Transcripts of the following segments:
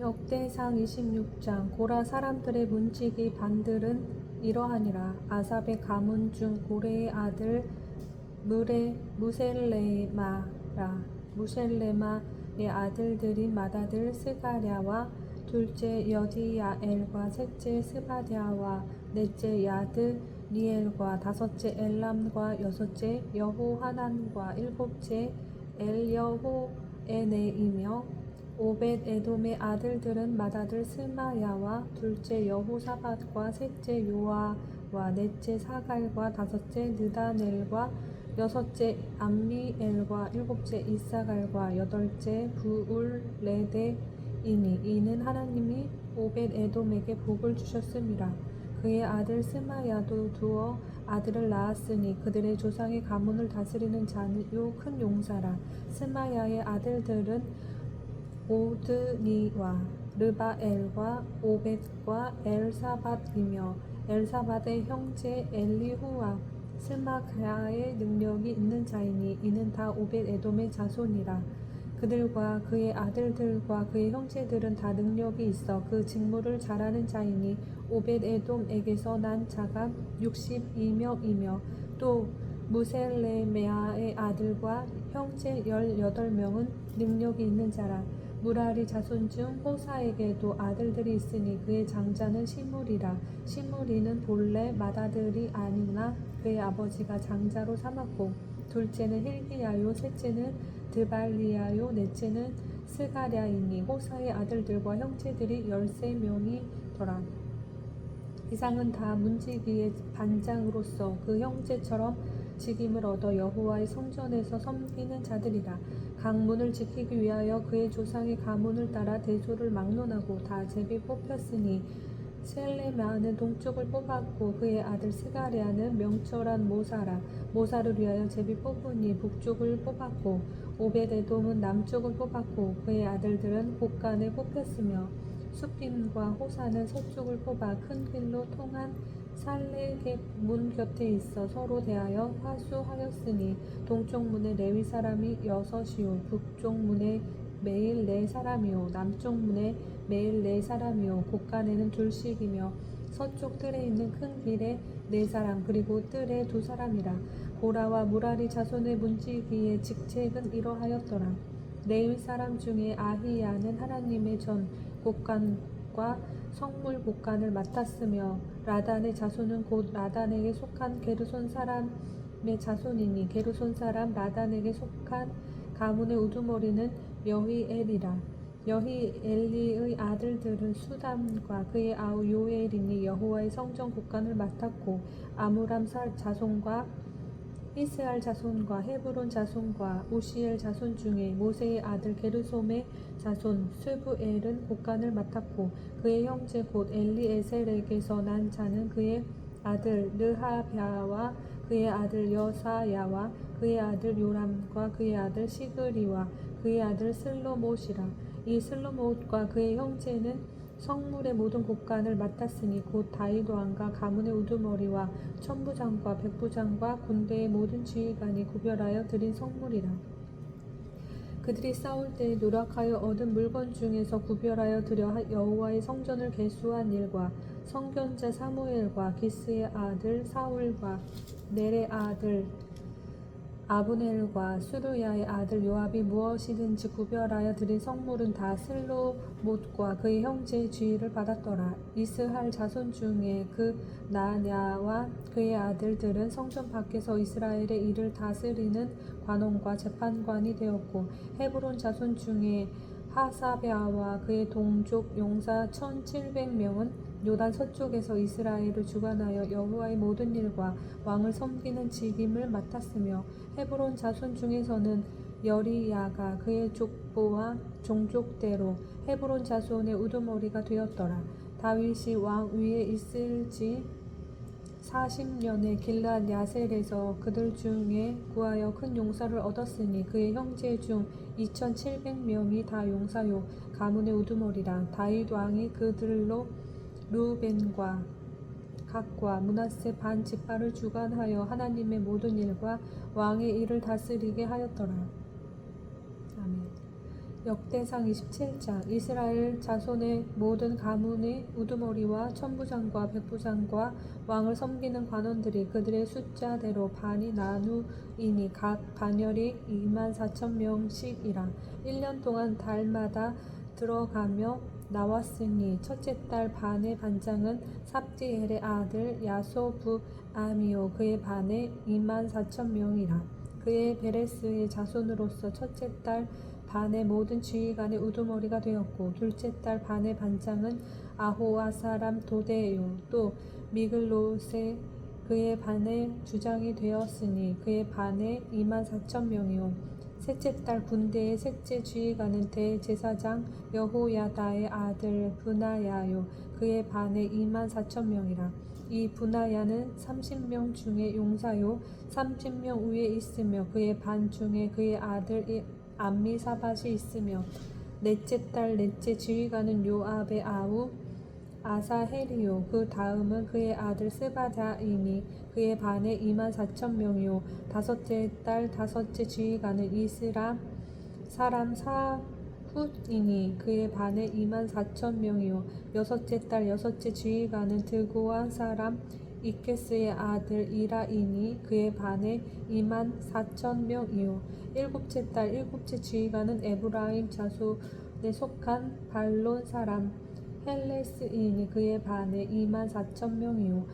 역대상 26장 고라 사람들의 문지기 반들은 이러하니라. 아삽의 가문 중 고레의 아들 무레 무셀레마라. 무셀레마의 아들들인 맏아들 스가랴와 둘째 여디야엘과 셋째 스바디아와 넷째 야드 니엘과 다섯째 엘람과 여섯째 여호하난과 일곱째 엘여호에네이며 오벳 에돔의 아들들은 맏아들 스마야와 둘째 여호사밧과 셋째 요아와 넷째 사갈과 다섯째 느다넬과 여섯째 암미엘과 일곱째 이사갈과 여덟째 부울레데이니 이는 하나님이 오벳 에돔에게 복을 주셨음이라 그의 아들 스마야도 두어 아들을 낳았으니 그들의 조상의 가문을 다스리는 자요 큰 용사라. 스마야의 아들들은 오드니와 르바엘과 오벳과 엘사밧이며 엘사밧의 형제 엘리후와 스마가의 능력이 있는 자이니 이는 다 오벳 에돔의 자손이라. 그들과 그의 아들들과 그의 형제들은 다 능력이 있어 그 직무를 잘하는 자이니 오벳 에돔에게서 난 자가 62명이며 또 무셀레메아의 아들과 형제 18명은 능력이 있는 자라 무라리 자손 중 호사에게도 아들들이 있으니 그의 장자는 시므리라. 시므리는 본래 맏아들이 아니나 그의 아버지가 장자로 삼았고 둘째는 힐기야요 셋째는 드발리야요 넷째는 스가랴이니 호사의 아들들과 형제들이 열세 명이더라. 이상은 다 문지기의 반장으로서 그 형제처럼 직임을 얻어 여호와의 성전에서 섬기는 자들이라. 강문을 지키기 위하여 그의 조상의 가문을 따라 대소를 막론하고 다 제비 뽑혔으니 셀레마는 동쪽을 뽑았고 그의 아들 스가랴는 명철한 모사라. 모사를 위하여 제비 뽑으니 북쪽을 뽑았고 오베데돔은 남쪽을 뽑았고 그의 아들들은 곳간에 뽑혔으며 수빔과 호사는 서쪽을 뽑아 큰 길로 통한 살레겟 문 곁에 있어 서로 대하여 화수하였으니 동쪽 문에 레위 사람이 여섯이요 북쪽 문에 매일 네 사람이요 남쪽 문에 매일 네 사람이요 곳간에는 둘씩이며 서쪽 뜰에 있는 큰 길에 네 사람 그리고 뜰에 두 사람이라. 고라와 무라리 자손의 문지기의 직책은 이러하였더라. 레위 사람 중에 아히야는 하나님의 전 곳간과 성물 곳간을 맡았으며 라단의 자손은 곧 라단에게 속한 게르손 사람의 자손이니 게르손 사람 라단에게 속한 가문의 우두머리는 여히엘이라. 여히엘리의 아들들은 수담과 그의 아우 요엘이니 여호와의 성전 곳간을 맡았고 아무람 사 자손과 이스알 자손과 헤브론 자손과 우시엘 자손 중에 모세의 아들 게르솜의 자손 스부엘은 곳간을 맡았고 그의 형제 곧 엘리에셀에게서 난 자는 그의 아들 르하랴와 그의 아들 여사야와 그의 아들 요람과 그의 아들 시그리와 그의 아들 슬로못이라. 이 슬로못과 그의 형제는 성물의 모든 곳간을 맡았으니 곧 다윗 왕과 가문의 우두머리와 천부장과 백부장과 군대의 모든 지휘관이 구별하여 드린 성물이라. 그들이 싸울 때 노력하여 얻은 물건 중에서 구별하여 드려 여호와의 성전을 개수한 일과 성견자 사무엘과 기스의 아들 사울과 넬의 아들 아브넬과 수르야의 아들 요압이 무엇이든지 구별하여 드린 성물은 다 슬로못과 그의 형제의 지위를 받았더라. 이스할 자손 중에 그 나냐와 그의 아들들은 성전 밖에서 이스라엘의 일을 다스리는 관원과 재판관이 되었고 헤브론 자손 중에 하사베아와 그의 동족 용사 1700명은 요단 서쪽에서 이스라엘을 주관하여 여호와의 모든 일과 왕을 섬기는 직임을 맡았으며 헤브론 자손 중에서는 여리야가 그의 족보와 종족대로 헤브론 자손의 우두머리가 되었더라. 다윗이 왕 위에 있을지 40년에 길랏 야셀에서 그들 중에 구하여 큰 용사를 얻었으니 그의 형제 중 2700명이 다 용사요 가문의 우두머리라 다윗 왕이 그들로 루벤과 각과 문하세 반 지파를 주관하여 하나님의 모든 일과 왕의 일을 다스리게 하였더라. 아멘. 역대상 27장 이스라엘 자손의 모든 가문의 우두머리와 천부장과 백부장과 왕을 섬기는 관원들이 그들의 숫자대로 반이 나누이니 각 반열이 2만 4천 명씩이라 1년 동안 달마다 들어가며 나왔으니 첫째 달 반의 반장은 삽디엘의 아들 야소부암이요. 그의 반에 2만 4천 명이라. 그의 베레스의 자손으로서 첫째 달 반의 모든 지휘관의 우두머리가 되었고 둘째 달 반의 반장은 아호와 사람 도데요. 또 미글롯의 그의 반의 주장이 되었으니 그의 반에 2만 4천 명이요 셋째 달 군대의 셋째 지휘관은 대제사장 여호야다의 아들 분하야요. 그의 반에 2만 4천 명이라. 이 분하야는 30명 중에 용사요. 30명 위에 있으며 그의 반 중에 그의 아들 이- 암미사밭이 있으며 넷째 달 넷째 지휘관은 요압의 아우 아사헬이요. 그 다음은 그의 아들 스바다이니 그의 반에 2만 4천 명이요. 다섯째 달 다섯째 지휘관은 이스람 사람 사훗이니 그의 반에 2만 4천 명이요. 여섯째 달 여섯째 지휘관은 드고아 사람 이케스의 아들 이라이니 그의 반에 2만 4천 명이요. 일곱째 달 일곱째 지휘관은 에브라임 자손에 속한 발론 사람 헬레스인이 그의 반에 2만 4천 명이요.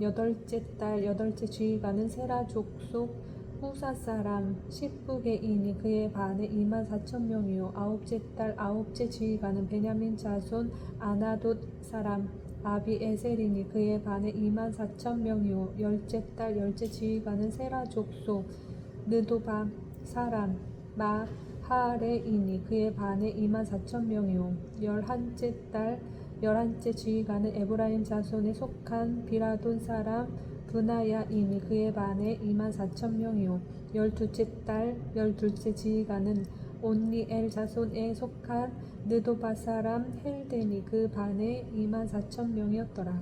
여덟째 달 여덟째 지휘관은 세라 족속 후사 사람 십부게인이 그의 반에 2만 4천 명이요. 아홉째 달 아홉째 지휘관은 베냐민 자손 아나돗 사람 아비에셀이니 그의 반에 2만 4천 명이요. 열째 달 열째 지휘관은 세라 족속 느도바 사람 마 하레이니 그의 반에 2만 4천 명이요. 열한째 달 열한째 지휘관은 에브라임 자손에 속한 비라돈 사람 분하야이니 그의 반에 2만 4천 명이요. 열두째 달 열둘째 지휘관은 온니엘 자손에 속한 느도바 사람 헬데니 그 반에 2만 4천 명이었더라.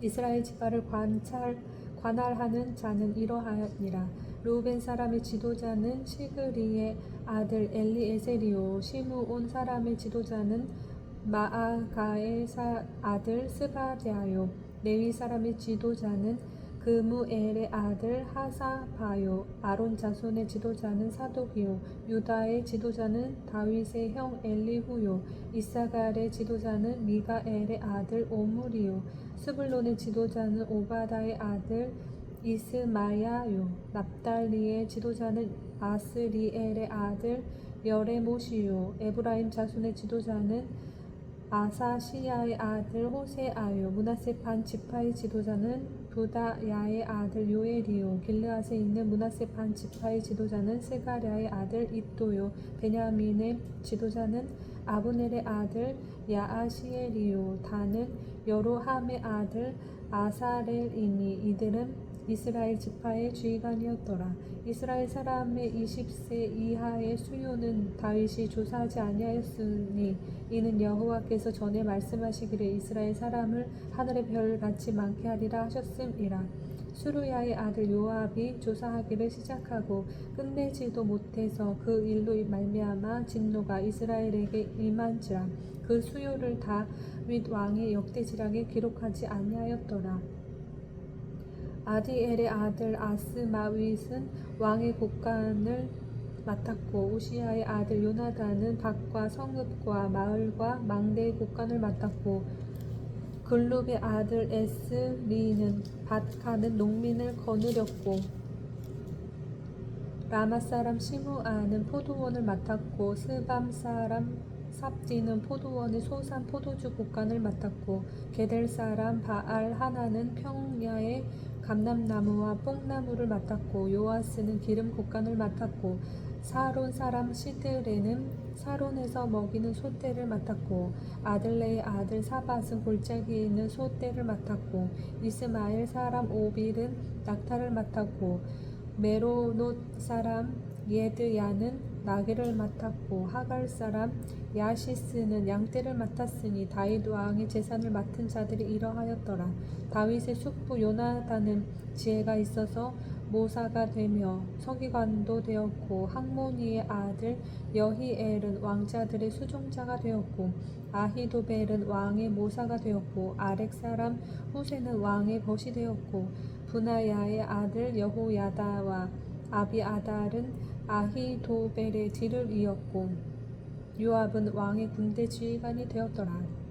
이스라엘 지파를 관찰 관할하는 자는 이러하니라 루벤 사람의 지도자는 시그리의 아들 엘리에셀이요 시므온 사람의 지도자는 마아가의 사- 아들 스바랴요 레위 사람의 지도자는 그무엘의 아들 하사바요 아론 자손의 지도자는 사독이요 유다의 지도자는 다윗의 형 엘리후요 이사갈의 지도자는 미가엘의 아들 오므리요 스불론의 지도자는 오바다의 아들 이스마야요 납달리의 지도자는 아스리엘의 아들 여레모시요 에브라임 자손의 지도자는 아사시야의 아들 호세아요 문하세 반 지파의 지도자는 부다야의 아들 요엘이요 길르앗에 있는 문하세 반 지파의 지도자는 세가랴의 아들 id도요 베냐민의 지도자는 아브넬의 아들 야아시엘이요 다는 여로함의 아들 아사렐이니 이들은 이스라엘 지파의 주의관이었더라. 이스라엘 사람의 20세 이하의 수요는 다윗이 조사하지 아니하였으니 이는 여호와께서 전에 말씀하시기를 이스라엘 사람을 하늘의 별 같이 많게 하리라 하셨음이라. 수루야의 아들 요압이 조사하기를 시작하고 끝내지도 못해서 그 일로 말미암아 진노가 이스라엘에게 임한지라 그 수요를 다윗 왕의 역대지락에 기록하지 아니하였더라. 아디엘의 아들 아스마윗은 왕의 국간을 맡았고 우시아의 아들 요나단은 밭과 성읍과 마을과 망대의 국간을 맡았고 글룹의 아들 에스리는 밭가는 농민을 거느렸고 라마 사람 시므아는 포도원을 맡았고 스밤 사람 삽디는 포도원의 소산 포도주 국간을 맡았고 게델 사람 바알 하나는 평야의 감람나무와 뽕나무를 맡았고 요아스는 기름 곡간을 맡았고 사론 사람 시드레는 사론에서 먹이는 소떼를 맡았고 아들레의 아들 사밧은 골짜기에 있는 소떼를 맡았고 이스마엘 사람 오빌은 낙타를 맡았고 메로노 사람 예드야는 나귀를 맡았고 하갈 사람 야시스는 양떼를 맡았으니 다윗 왕의 재산을 맡은 자들이 이러하였더라. 다윗의 숙부 요나단은 지혜가 있어서 모사가 되며 서기관도 되었고 항모니의 아들 여히엘은 왕자들의 수종자가 되었고 아히도벨은 왕의 모사가 되었고 아렉 사람 후세는 왕의 벗이 되었고 분하야의 아들 여호야다와 아비아달은 아히도벨의 뒤를 이었고 요압은 왕의 군대 지휘관이 되었더라.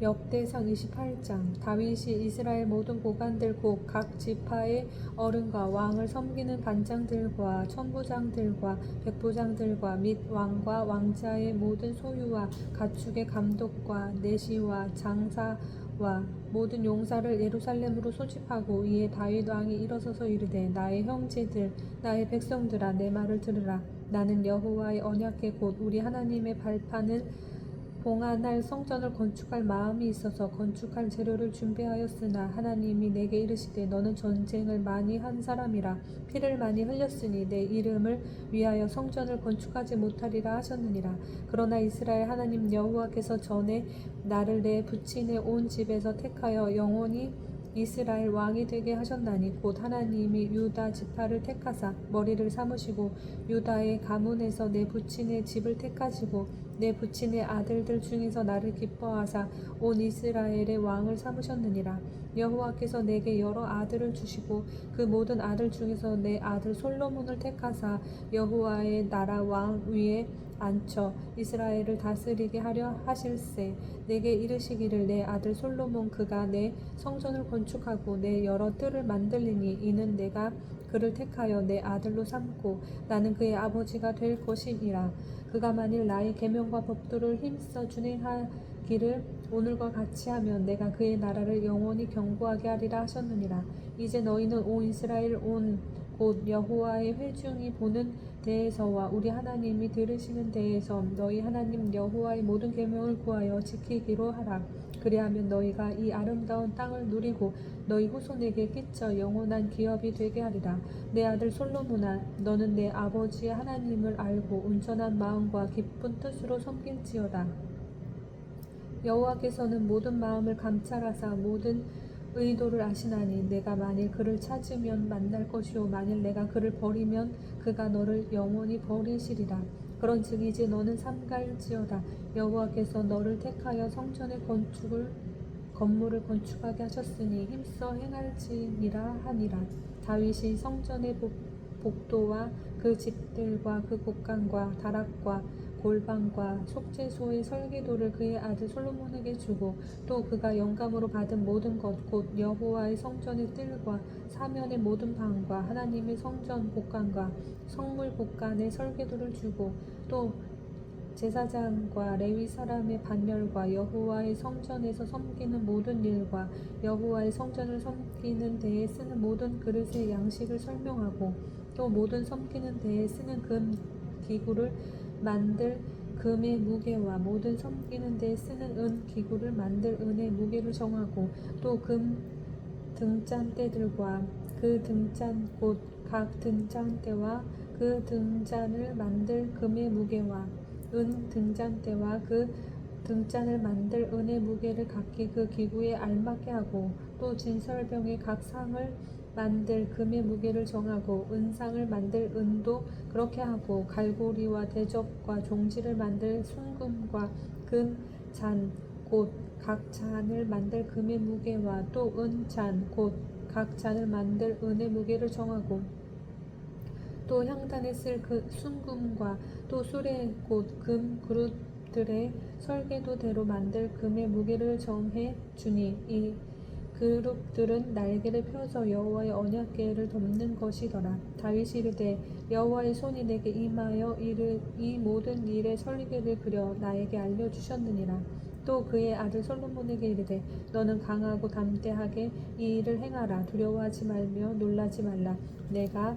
역대상 28장 다윗이 이스라엘 모든 고관들 곧 각 지파의 어른과 왕을 섬기는 반장들과 천부장들과 백부장들과 및 왕과 왕자의 모든 소유와 가축의 감독과 내시와 장사 와 모든 용사를 예루살렘으로 소집하고 이에 다윗 왕이 일어서서 이르되 나의 형제들 나의 백성들아 내 말을 들으라. 나는 여호와의 언약궤 곧 우리 하나님의 발판을 봉안할 성전을 건축할 마음이 있어서 건축할 재료를 준비하였으나 하나님이 내게 이르시되 너는 전쟁을 많이 한 사람이라 피를 많이 흘렸으니 내 이름을 위하여 성전을 건축하지 못하리라 하셨느니라. 그러나 이스라엘 하나님 여호와께서 전에 나를 내 부친의 온 집에서 택하여 영원히 이스라엘 왕이 되게 하셨나니 곧 하나님이 유다 지파를 택하사 머리를 삼으시고 유다의 가문에서 내 부친의 집을 택하시고 내 부친의 아들들 중에서 나를 기뻐하사 온 이스라엘의 왕을 삼으셨느니라. 여호와께서 내게 여러 아들을 주시고 그 모든 아들 중에서 내 아들 솔로몬을 택하사 여호와의 나라 왕 위에 앉혀 이스라엘을 다스리게 하려 하실세. 내게 이르시기를 내 아들 솔로몬 그가 내 성전을 건축하고 내 여러 뜰을 만들리니 이는 내가 그를 택하여 내 아들로 삼고 나는 그의 아버지가 될 것이니라. 그가 만일 나의 계명 과 법도를 힘써 준행하기를 오늘과 같이 하면 내가 그의 나라를 영원히 경고하게 하리라 하셨느니라. 이제 너희는 온 이스라엘 온 곧 여호와의 회중이 보는 데에서와 우리 하나님이 들으시는 데에서 너희 하나님 여호와의 모든 계명을 구하여 지키기로 하라 그리하면 너희가 이 아름다운 땅을 누리고 너희 후손에게 끼쳐 영원한 기업이 되게 하리라. 내 아들 솔로몬아 너는 내 아버지의 하나님을 알고 온전한 마음과 기쁜 뜻으로 섬길지어다. 여호와께서는 모든 마음을 감찰하사 모든 의도를 아시나니 내가 만일 그를 찾으면 만날 것이요 만일 내가 그를 버리면 그가 너를 영원히 버리시리라 그런즉 이제 너는 삼갈지어다. 여호와께서 너를 택하여 성전의 건축을 건물을 건축하게 하셨으니 힘써 행할지니라 하니라. 다윗이 성전의 복, 복도와 그 집들과 그 곡간과 다락과 골방과 속죄소의 설계도를 그의 아들 솔로몬에게 주고 또 그가 영감으로 받은 모든 것 곧 여호와의 성전의 뜰과 사면의 모든 방과 하나님의 성전 복간과 성물 복간의 설계도를 주고 또 제사장과 레위 사람의 반열과 여호와의 성전에서 섬기는 모든 일과 여호와의 성전을 섬기는 데에 쓰는 모든 그릇의 양식을 설명하고 또 모든 섬기는 데에 쓰는 금 기구를 만들 금의 무게와 모든 섬기는 데 쓰는 은 기구를 만들 은의 무게를 정하고 또 금 등잔대들과 그 등잔 곧각 등잔대와 그 등잔을 만들 금의 무게와 은 등잔대와 그 등잔을 만들 은의 무게를 각기 그 기구에 알맞게 하고 또 진설병의 각 상을 만들 금의 무게를 정하고 은상을 만들 은도 그렇게 하고 갈고리와 대접과 종지를 만들 순금과 금 잔 곧 각 잔을 만들 금의 무게와 또 은 잔 곧 각 잔을 만들 은의 무게를 정하고 또 향단에 쓸 그 순금과 또 수레 곧 금 그릇들의 설계도대로 만들 금의 무게를 정해 주니 이 그룹들은 날개를 펴서 여호와의 언약궤를 덮는 것이더라. 다윗이 이르되 여호와의 손이 내게 임하여 이르 이 모든 일의 설계를 그려 나에게 알려 주셨느니라. 또 그의 아들 솔로몬에게 이르되 너는 강하고 담대하게 이 일을 행하라 두려워하지 말며 놀라지 말라 내가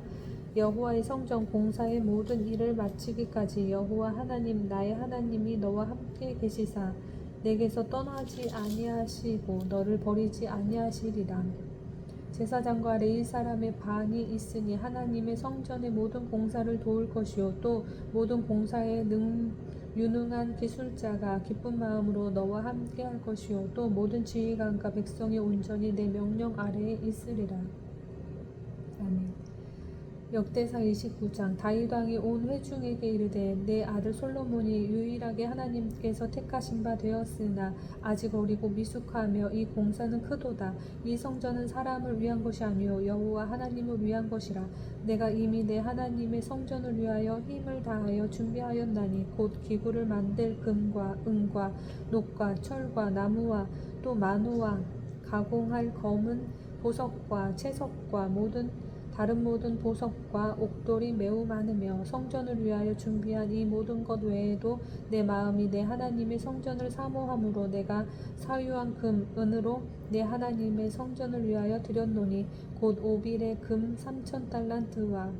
여호와의 성전 공사의 모든 일을 마치기까지 여호와 하나님 나의 하나님이 너와 함께 계시사 내게서 떠나지 아니하시고 너를 버리지 아니하시리라. 제사장과 레위 사람의 반이 있으니 하나님의 성전의 모든 공사를 도울 것이요 또 모든 공사에 능 유능한 기술자가 기쁜 마음으로 너와 함께 할 것이요 또 모든 지휘관과 백성이 온전히 내 명령 아래에 있으리라. 역대사 29장 다윗 왕이 온 회중에게 이르되 내 아들 솔로몬이 유일하게 하나님께서 택하신 바 되었으나 아직 어리고 미숙하며 이 공사는 크도다. 이 성전은 사람을 위한 것이 아니요 여호와 하나님을 위한 것이라. 내가 이미 내 하나님의 성전을 위하여 힘을 다하여 준비하였나니 곧 기구를 만들 금과 은과 녹과 철과 나무와 또 만우와 가공할 검은 보석과 채석과 모든 다른 모든 보석과 옥돌이 매우 많으며 성전을 위하여 준비한 이 모든 것 외에도 내 마음이 내 하나님의 성전을 사모함으로 내가 사유한 금, 은으로 내 하나님의 성전을 위하여 드렸노니 곧 오빌의 금 삼천 달란트와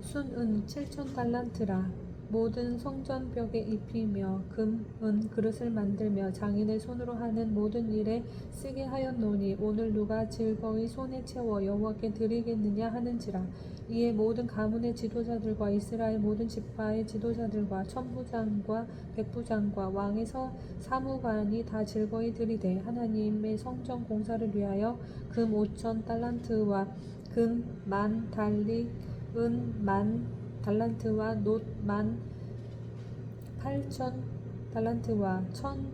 순은 칠천 달란트라 모든 성전 벽에 입히며 금, 은 그릇을 만들며 장인의 손으로 하는 모든 일에 쓰게 하였노니 오늘 누가 즐거이 손에 채워 여호와께 드리겠느냐 하는지라. 이에 모든 가문의 지도자들과 이스라엘 모든 지파의 지도자들과 천부장과 백부장과 왕의 서 사무관이 다 즐거이 드리되 하나님의 성전 공사를 위하여 금 오천 달란트와 금 만 달리 은 만 달란트와 놋만 팔천 달란트와 천,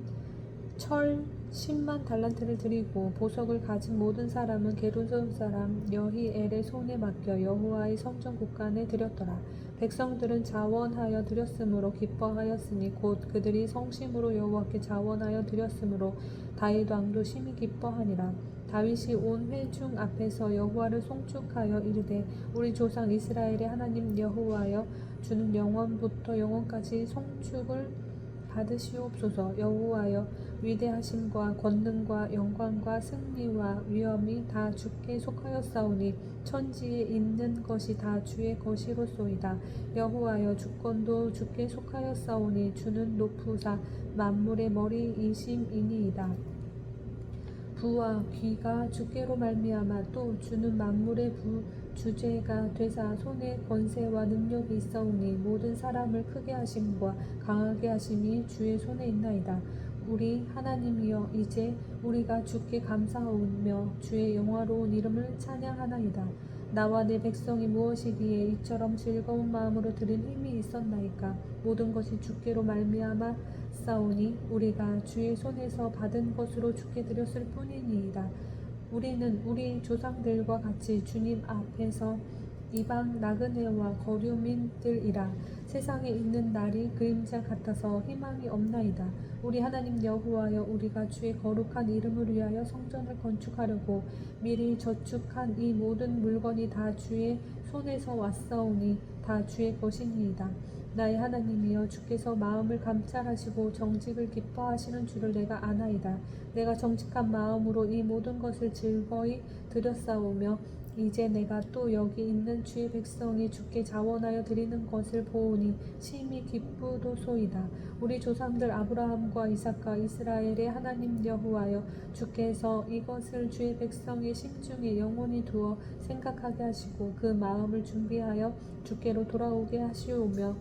철 10만 달란트를 드리고 보석을 가진 모든 사람은 게르손 사람 여히엘의 손에 맡겨 여호와의 성전 곳간에 드렸더라. 백성들은 자원하여 드렸으므로 기뻐하였으니 곧 그들이 성심으로 여호와께 자원하여 드렸으므로 다윗 왕도 심히 기뻐하니라. 다윗이 온 회중 앞에서 여호와를 송축하여 이르되 우리 조상 이스라엘의 하나님 여호와여 주는 영원부터 영원까지 송축을 받으시옵소서. 여호와여 위대하심과 권능과 영광과 승리와 위엄이 다 주께 속하였사오니 천지에 있는 것이 다 주의 것이로소이다. 여호와여 주권도 주께 속하였사오니 주는 높으사 만물의 머리이심이니이다 부와 귀가 주께로 말미암아 또 주는 만물의 부 주제가 되사 손에 권세와 능력이 있사오니 모든 사람을 크게 하심과 강하게 하심이 주의 손에 있나이다. 우리 하나님이여 이제 우리가 주께 감사하오며 주의 영화로운 이름을 찬양하나이다. 나와 내 백성이 무엇이기에 이처럼 즐거운 마음으로 들은 힘이 있었나이까 모든 것이 주께로 말미암아 싸우니 우리가 주의 손에서 받은 것으로 주께 드렸을 뿐이니이다. 우리는 우리 조상들과 같이 주님 앞에서 이방 나그네와 거류민들이라 세상에 있는 날이 그림자 같아서 희망이 없나이다. 우리 하나님 여호와여 우리가 주의 거룩한 이름을 위하여 성전을 건축하려고 미리 저축한 이 모든 물건이 다 주의 손에서 왔사오니 다 주의 것이니이다. 나의 하나님이여 주께서 마음을 감찰하시고 정직을 기뻐하시는 줄을 내가 아나이다. 내가 정직한 마음으로 이 모든 것을 즐거이 드렸사오며 이제 내가 또 여기 있는 주의 백성이 주께 자원하여 드리는 것을 보오니 심히 기쁘도소이다. 우리 조상들 아브라함과 이삭과 이스라엘의 하나님 여호와여 주께서 이것을 주의 백성의 심중에 영원히 두어 생각하게 하시고 그 마음을 준비하여 주께로 돌아오게 하시오며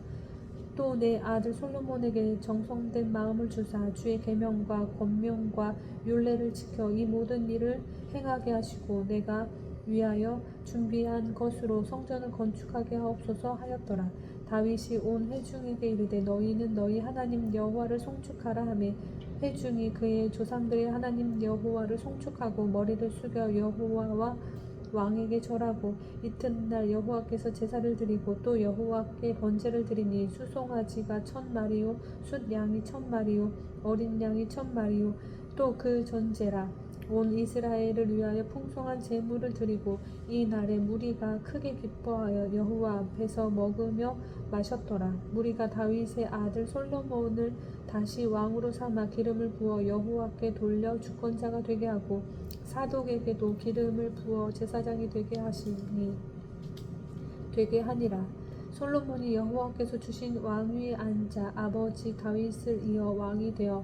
또내 아들 솔로몬에게 정성된 마음을 주사 주의 계명과 권명과 율례를 지켜 이 모든 일을 행하게 하시고 내가 위하여 준비한 것으로 성전을 건축하게 하옵소서 하였더라. 다윗이 온 회중에게 이르되 너희는 너희 하나님 여호와를 송축하라 하매 회중이 그의 조상들의 하나님 여호와를 송축하고 머리를 숙여 여호와와 왕에게 절하고 이튿날 여호와께서 제사를 드리고 또 여호와께 번제를 드리니 수송아지가 천 마리요 숫 양이 천 마리요 어린 양이 천 마리요 또 그 전제라 온 이스라엘을 위하여 풍성한 제물을 드리고 이 날에 무리가 크게 기뻐하여 여호와 앞에서 먹으며 마셨더라. 무리가 다윗의 아들 솔로몬을 다시 왕으로 삼아 기름을 부어 여호와께 돌려 주권자가 되게 하고 사독에게도 기름을 부어 제사장이 되게 하시니 되게 하니라. 솔로몬이 여호와께서 주신 왕위에 앉아 아버지 다윗을 이어 왕이 되어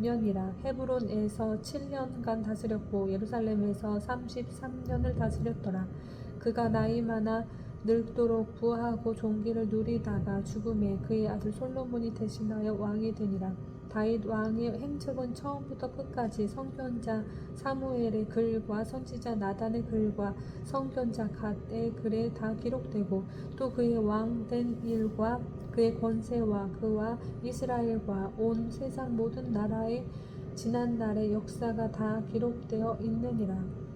년이라 헤브론에서 7년간 다스렸고 예루살렘에서 33년을 다스렸더라. 그가 나이 많아 늙도록 부하고 종기를 누리다가 죽음에 그의 아들 솔로몬이 대신하여 왕이 되니라. 다윗 왕의 행적은 처음부터 끝까지 성견자 사무엘의 글과 선지자 나단의 글과 성견자 갓의 글에 다 기록되고 또 그의 왕 된 일과 그의 권세와 그와 이스라엘과 온 세상 모든 나라의 지난 날의 역사가 다 기록되어 있느니라.